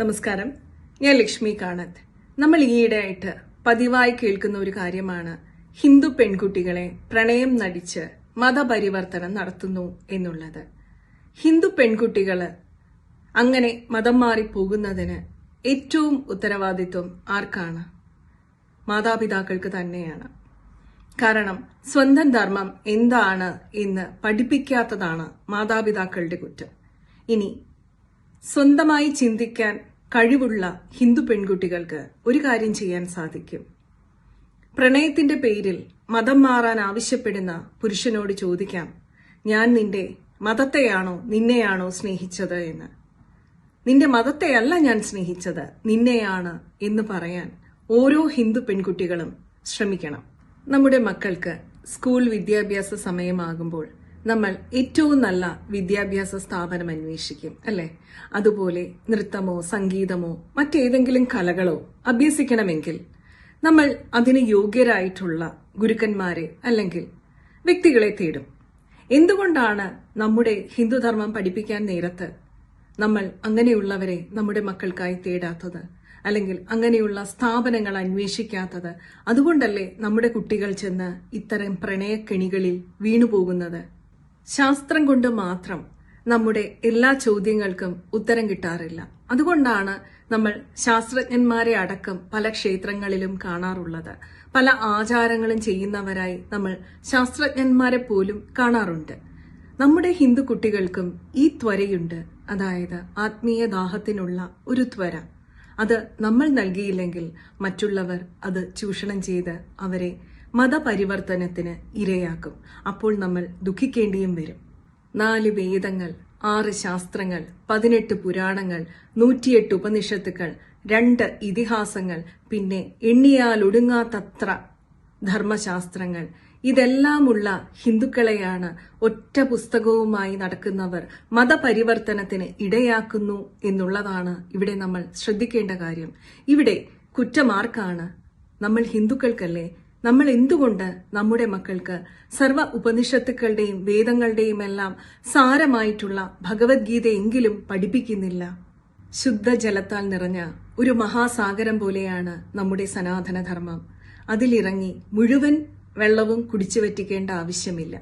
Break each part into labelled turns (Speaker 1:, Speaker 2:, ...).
Speaker 1: നമസ്കാരം. ഞാൻ ലക്ഷ്മി കാണത്ത്. നമ്മൾ ഈയിടെയായിട്ട് പതിവായി കേൾക്കുന്ന ഒരു കാര്യമാണ് ഹിന്ദു പെൺകുട്ടികളെ പ്രണയം നടിച്ച് മതപരിവർത്തനം നടത്തുന്നു എന്നുള്ളത്. ഹിന്ദു പെൺകുട്ടികൾ അങ്ങനെ മതം മാറി പോകുന്നതിന് ഏറ്റവും ഉത്തരവാദിത്വം ആർക്കാണ്? മാതാപിതാക്കൾക്ക് തന്നെയാണ്. കാരണം സ്വന്തം ധർമ്മം എന്താണ് എന്ന് പഠിപ്പിക്കാത്തതാണ് മാതാപിതാക്കളുടെ കുറ്റം. ഇനി സ്വന്തമായി ചിന്തിക്കാൻ കഴിവുള്ള ഹിന്ദു പെൺകുട്ടികൾക്ക് ഒരു കാര്യം ചെയ്യാൻ സാധിക്കും. പ്രണയത്തിന്റെ പേരിൽ മതം മാറാൻ ആവശ്യപ്പെടുന്ന പുരുഷനോട് ചോദിക്കാം ഞാൻ നിന്റെ മതത്തെയാണോ നിന്നെയാണോ സ്നേഹിച്ചത്? എന്ന്. നിന്റെ മതത്തെയല്ല ഞാൻ സ്നേഹിച്ചത് നിന്നെയാണ് എന്ന് പറയാൻ ഓരോ ഹിന്ദു പെൺകുട്ടികളും ശ്രമിക്കണം. നമ്മുടെ മക്കൾക്ക് സ്കൂൾ വിദ്യാഭ്യാസ സമയമാകുമ്പോൾ നമ്മൾ ഏറ്റവും നല്ല വിദ്യാഭ്യാസ സ്ഥാപനം അന്വേഷിക്കും അല്ലെ? അതുപോലെ നൃത്തമോ സംഗീതമോ മറ്റേതെങ്കിലും കലകളോ അഭ്യസിക്കണമെങ്കിൽ നമ്മൾ അതിന് യോഗ്യരായിട്ടുള്ള ഗുരുക്കന്മാരെ അല്ലെങ്കിൽ വ്യക്തികളെ തേടും. എന്തുകൊണ്ടാണ് നമ്മുടെ ഹിന്ദുധർമ്മം പഠിപ്പിക്കാൻ നേരത്ത് നമ്മൾ അങ്ങനെയുള്ളവരെ നമ്മുടെ മക്കൾക്കായി തേടാത്തത്? അല്ലെങ്കിൽ അങ്ങനെയുള്ള സ്ഥാപനങ്ങൾ അന്വേഷിക്കാത്തത്? അതുകൊണ്ടല്ലേ നമ്മുടെ കുട്ടികൾ ചെന്ന് ഇത്തരം പ്രണയക്കെണികളിൽ വീണുപോകുന്നത്? ശാസ്ത്രം കൊണ്ട് മാത്രം നമ്മുടെ എല്ലാ ചോദ്യങ്ങൾക്കും ഉത്തരം കിട്ടാറില്ല. അതുകൊണ്ടാണ് നമ്മൾ ശാസ്ത്രജ്ഞന്മാരെ അടക്കം പല ക്ഷേത്രങ്ങളിലും കാണാറുള്ളത്. പല ആചാരങ്ങളും ചെയ്യുന്നവരായി നമ്മൾ ശാസ്ത്രജ്ഞന്മാരെ പോലും കാണാറുണ്ട്. നമ്മുടെ ഹിന്ദു കുട്ടികൾക്കും ഈ ത്വരയുണ്ട്. അതായത് ആത്മീയ ദാഹത്തിനുള്ള ഒരു ത്വര. അത് നമ്മൾ നൽകിയില്ലെങ്കിൽ മറ്റുള്ളവർ അത് ചൂഷണം ചെയ്ത് അവരെ മതപരിവർത്തനത്തിന് ഇരയാക്കും. അപ്പോൾ നമ്മൾ ദുഃഖിക്കേണ്ടിയും വരും. നാല് വേദങ്ങൾ ആറ് ശാസ്ത്രങ്ങൾ പതിനെട്ട് പുരാണങ്ങൾ നൂറ്റിയെട്ട് ഉപനിഷത്തുക്കൾ രണ്ട് ഇതിഹാസങ്ങൾ പിന്നെ എണ്ണിയാൽ ഒടുങ്ങാത്തത്ര ധർമ്മശാസ്ത്രങ്ങൾ. ഇതെല്ലാമുള്ള ഹിന്ദുക്കളെയാണ് ഒറ്റ പുസ്തകവുമായി നടക്കുന്നവർ മതപരിവർത്തനത്തിന് ഇടയാക്കുന്നു എന്നുള്ളതാണ് ഇവിടെ നമ്മൾ ശ്രദ്ധിക്കേണ്ട കാര്യം. ഇവിടെ കുറ്റമാർക്കാണ് നമ്മൾ ഹിന്ദുക്കൾക്കല്ലേ നമ്മൾ എന്തുകൊണ്ട് നമ്മുടെ മക്കൾക്ക് സർവ ഉപനിഷത്തുക്കളുടെയും വേദങ്ങളുടെയും എല്ലാം സാരമായിട്ടുള്ള ഭഗവത്ഗീതയെങ്കിലും പഠിപ്പിക്കുന്നില്ല? ശുദ്ധജലത്താൽ നിറഞ്ഞ ഒരു മഹാസാഗരം പോലെയാണ് നമ്മുടെ സനാതനധർമ്മം. അതിലിറങ്ങി മുഴുവൻ വെള്ളവും കുടിച്ചു വറ്റിക്കേണ്ട ആവശ്യമില്ല.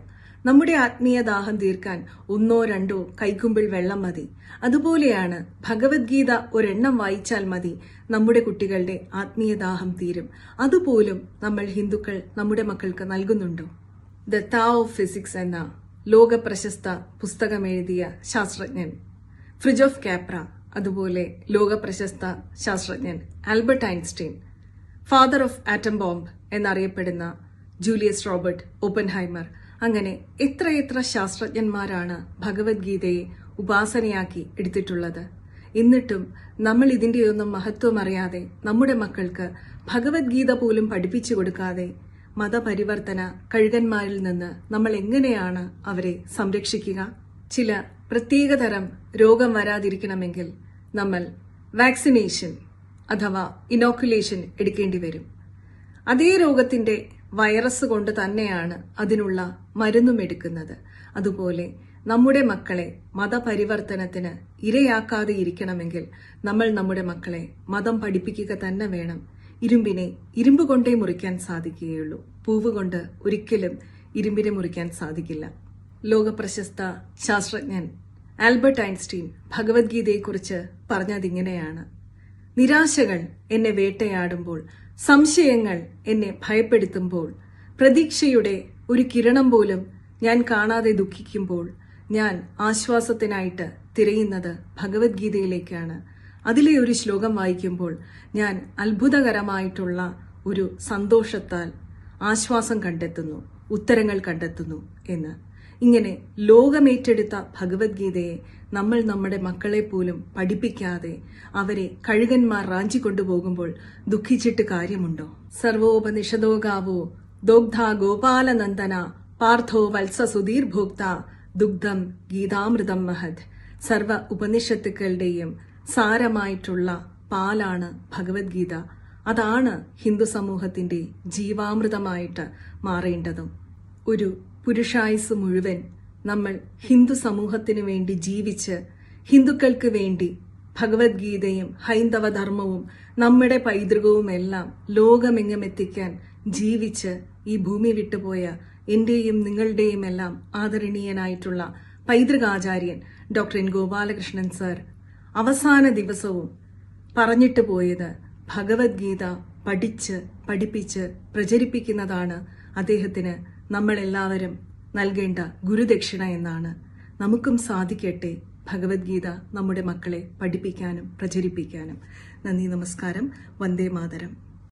Speaker 1: നമ്മുടെ ആത്മീയ ദാഹം തീർക്കാൻ ഒന്നോ രണ്ടോ കൈക്കുമ്പിൾ വെള്ളം മതി. അതുപോലെയാണ് ഭഗവത്ഗീത ഒരെണ്ണം വായിച്ചാൽ മതി. നമ്മുടെ കുട്ടികളുടെ ആത്മീയ ദാഹം തീരും. അതുപോലും നമ്മൾ ഹിന്ദുക്കൾ നമ്മുടെ മക്കൾക്ക് നൽകുന്നുണ്ടോ? ദ താ ഓഫ് ഫിസിക്സ് എന്ന ലോക പ്രശസ്ത പുസ്തകം എഴുതിയ ശാസ്ത്രജ്ഞൻ ഫ്രിജ് ഓഫ് കാപ്ര അതുപോലെ ലോക പ്രശസ്ത ശാസ്ത്രജ്ഞൻ Albert Einstein father of atom bomb എന്നറിയപ്പെടുന്ന ജൂലിയസ് റോബർട്ട് ഓപ്പൻഹൈമർ അങ്ങനെ എത്രയെത്ര ശാസ്ത്രജ്ഞന്മാരാണ് ഭഗവത്ഗീതയെ ഉപാസനയാക്കി എടുത്തിട്ടുള്ളത്. എന്നിട്ടും നമ്മൾ ഇതിന്റെയൊന്നും മഹത്വം അറിയാതെ നമ്മുടെ മക്കൾക്ക് ഭഗവത്ഗീത പോലും പഠിപ്പിച്ചു കൊടുക്കാതെ മതപരിവർത്തന കഴുകന്മാരിൽ നിന്ന് നമ്മൾ എങ്ങനെയാണ് അവരെ സംരക്ഷിക്കുക? ചില പ്രത്യേകതരം രോഗം വരാതിരിക്കണമെങ്കിൽ നമ്മൾ വാക്സിനേഷൻ അഥവാ ഇനോക്കുലേഷൻ എടുക്കേണ്ടി വരും. അതേ രോഗത്തിന്റെ വൈറസ് കൊണ്ട് തന്നെയാണ് അതിനുള്ള മരുന്നും എടുക്കുന്നത്. അതുപോലെ നമ്മുടെ മക്കളെ മതപരിവർത്തനത്തിന് ഇരയാക്കാതെ ഇരിക്കണമെങ്കിൽ നമ്മൾ നമ്മുടെ മക്കളെ മതം പഠിപ്പിക്കുക തന്നെ വേണം. ഇരുമ്പിനെ ഇരുമ്പ് കൊണ്ടേ മുറിക്കാൻ സാധിക്കുകയുള്ളൂ. പൂവ് കൊണ്ട് ഒരിക്കലും ഇരുമ്പിനെ മുറിക്കാൻ സാധിക്കില്ല. ലോകപ്രശസ്ത ശാസ്ത്രജ്ഞൻ ആൽബർട്ട് ഐൻസ്റ്റീൻ ഭഗവത്ഗീതയെക്കുറിച്ച് പറഞ്ഞതിങ്ങനെയാണ്. നിരാശകൾ എന്നെ വേട്ടയാടുമ്പോൾ സംശയങ്ങൾ എന്നെ ഭയപ്പെടുത്തുമ്പോൾ പ്രതീക്ഷയുടെ ഒരു കിരണം പോലും ഞാൻ കാണാതെ ദുഃഖിക്കുമ്പോൾ ഞാൻ ആശ്വാസത്തിനായിട്ട് തിരയുന്നത് ഭഗവത്ഗീതയിലേക്കാണ്. അതിലെ ഒരു ശ്ലോകം വായിക്കുമ്പോൾ ഞാൻ അത്ഭുതകരമായിട്ടുള്ള ഒരു സന്തോഷത്താൽ ആശ്വാസം കണ്ടെത്തുന്നു ഉത്തരങ്ങൾ കണ്ടെത്തുന്നു എന്ന്. ഇങ്ങനെ ലോകമേറ്റെടുത്ത ഭഗവത്ഗീതയെ നമ്മൾ നമ്മുടെ മക്കളെ പോലും പഠിപ്പിക്കാതെ അവരെ കഴുകന്മാർ റാഞ്ചി കൊണ്ടുപോകുമ്പോൾ ദുഃഖിച്ചിട്ട് കാര്യമുണ്ടോ? സർവോപനിഷദോ ഗാവോ ദോഗ്ധ ഗോപാലനന്ദന പാർത്ഥോ വത്സ സുധീർഭോക്ത ദുഗ്ധം ഗീതാമൃതം മഹത് സർവ ഉപനിഷത്തുക്കളുടെയും സാരമായിട്ടുള്ള പാലാണ് ഭഗവത്ഗീത. അതാണ് ഹിന്ദു സമൂഹത്തിന്റെ ജീവാമൃതമായിട്ട് മാറേണ്ടതും. ഒരു പുരുഷായുസ് മുഴുവൻ നമ്മൾ ഹിന്ദു സമൂഹത്തിനു വേണ്ടി ജീവിച്ച് ഹിന്ദുക്കൾക്ക് വേണ്ടി ഭഗവത്ഗീതയും ഹൈന്ദവ ധർമ്മവും നമ്മുടെ പൈതൃകവുമെല്ലാം ലോകമെങ്ങുമെത്തിക്കാൻ ലോകമെങ്ങും ജീവിച്ച് ഈ ഭൂമി വിട്ടുപോയ എന്റെയും നിങ്ങളുടെയും എല്ലാം ആദരണീയനായിട്ടുള്ള പൈതൃകാചാര്യൻ ഡോക്ടർ എൻ ഗോപാലകൃഷ്ണൻ സർ അവസാന ദിവസവും പറഞ്ഞിട്ട് പോയത് ഭഗവത്ഗീത പഠിച്ച് പഠിപ്പിച്ച് പ്രചരിപ്പിക്കുന്നതാണ് അദ്ദേഹത്തിന് നമ്മളെല്ലാവരും നൽകേണ്ട ഗുരുദക്ഷിണ എന്നാണ്. നമുക്കും സാധിക്കട്ടെ ഭഗവത്ഗീത നമ്മുടെ മക്കളെ പഠിപ്പിക്കാനും പ്രചരിപ്പിക്കാനും. നന്ദി നമസ്കാരം. വന്ദേ മാതരം.